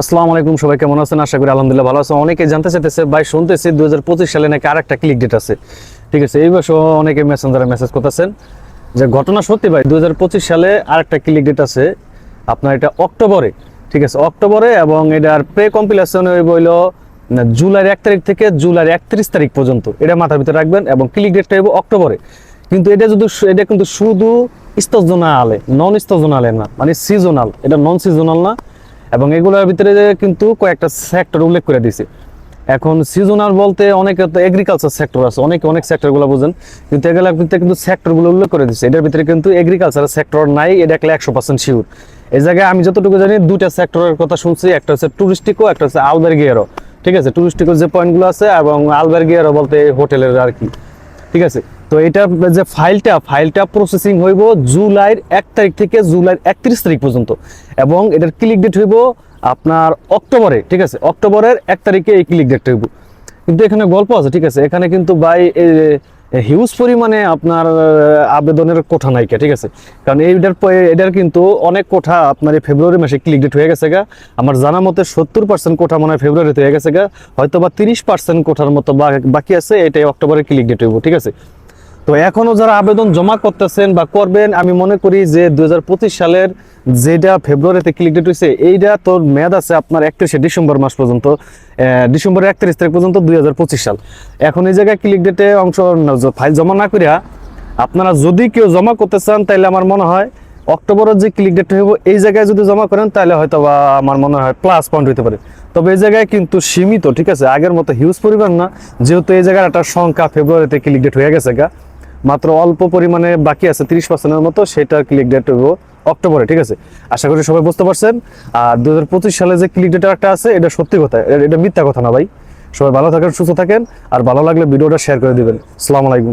আসসালামু আলাইকুম, সবাই কেমন আছেন? আশা করি আলহামদুলিল্লাহ ভালো আছেন অনেকে জানতে চাইতেছে, ভাই, শুনতেছি দুই হাজার পঁচিশ সালে নাকি আরেকটা ক্লিক ডেট আছে। ঠিক আছে, এই বছর অনেকে মেসেঞ্জারে মেসেজ করতেছেন যে, ঘটনা সত্যি ভাই দু হাজার পঁচিশ সালে আরেকটা ক্লিক ডেট আছে। আপনার এটা অক্টোবরে, ঠিক আছে, অক্টোবরে এবং এটার প্রে কম্পিলেশন হইল জুলাইয়ের এক তারিখ থেকে জুলাইয়ের একত্রিশ তারিখ পর্যন্ত। এটা মাথার ভিতরে রাখবেন এবং ক্লিক ডেটটা হইব অক্টোবরে। কিন্তু এটা যদি এটা কিন্তু শুধু স্তজনালে নন স্তজনালে না মানে সিজনাল এটা নন সিজনাল না। এবং এগুলোর ভিতরে কিন্তু কয়েকটা সেক্টর উল্লেখ করে দিছে এখন সিজনাল বলতে অনেক এগ্রিকালচার সেক্টর আছে, অনেক অনেক সেক্টরগুলো বুঝেন, কিন্তু এগুলোর ভিতরে কিন্তু সেক্টরগুলো উল্লেখ করে দিছে এটার ভিতরে কিন্তু এগ্রিকালচার সেক্টর নাই, এটা একলে একশো পার্সেন্ট শিওর এই জায়গায় আমি যতটুকু জানি, দুইটা সেক্টরের কথা শুনছি, একটা হচ্ছে টুরিস্টিকো একটা হচ্ছে আলবেরগিয়ারও ঠিক আছে? টুরিস্টিকো যে পয়েন্টগুলো আছে, এবং আলবেরগিয়ারও বলতে হোটেলের আর কি। ঠিক আছে? তো এটা যে ফাইলটা ফাইলটা প্রসেসিং হইব জুলাইয়ের এক তারিখ থেকে জুলাইয়ের একত্রিশ তারিখ পর্যন্ত। এবং এটার ক্লিক ডেট হইব আপনার অক্টোবরে, ঠিক আছে? অক্টোবরের এক তারিখে এই ক্লিক ডেটটা হইব। কিন্তু এখানে গল্প আছে, ঠিক আছে? এখানে কিন্তু বাই হিউজ পরিমাণে আপনার আবেদনের কোঠা নাইকা ঠিক আছে? কারণ এইটার এটার কিন্তু অনেক কোঠা আপনার এই ফেব্রুয়ারি মাসে ক্লিক ডেট হয়ে গেছে গা। আমার জানা মতে সত্তর পার্সেন্ট কোঠা মনে হয় ফেব্রুয়ারিতে হয়ে গেছে গা। হয়তো বা তিরিশ পার্সেন্ট কোঠার মতো বাকি আছে, এটাই অক্টোবরে ক্লিক ডেট হইব, ঠিক আছে? তো এখনও যারা আবেদন জমা করতেছেন বা করবেন, আমি মনে করি যে দুই হাজার পঁচিশ সালের যেটা ফেব্রুয়ারিতে ক্লিক ডেট হয়েছে এইটা তোর মেয়াদ আছে আপনার একত্রিশে ডিসেম্বর মাস পর্যন্ত ডিসেম্বরের একত্রিশ তারিখ পর্যন্ত দুই হাজার পঁচিশ সাল। এখন এই জায়গায় ক্লিক ডেটে অংশ ফাইল জমা না করিয়া আপনারা যদি কেউ জমা করতে চান তাহলে আমার মনে হয় অক্টোবরের যে ক্লিক ডেট হইব, এই জায়গায় যদি জমা করেন তাহলে হয়তো বা আমার মনে হয় প্লাস পয়েন্ট হইতে পারে। তবে এই জায়গায় কিন্তু সীমিত, ঠিক আছে? আগের মতো হিউজ পরিমাণ না, যেহেতু এই জায়গার একটা সংখ্যা ফেব্রুয়ারিতে ক্লিক ডেট হয়ে গেছে গা। মাত্র অল্প পরিমাণে বাকি আছে তিরিশ পার্সেন্টের মতো, সেটা ক্লিক ডেট হইব অক্টোবরে, ঠিক আছে? আশা করি সবাই বুঝতে পারছেন। আর দুই হাজার পঁচিশ সালে যে ক্লিক ডেটার একটা আছে, এটা সত্যি কথা, এটা- মিথ্যা কথা না ভাই। সবাই ভালো থাকেন, সুস্থ থাকেন, আর ভালো লাগলে ভিডিওটা শেয়ার করে দেবেন। আলাইকুম।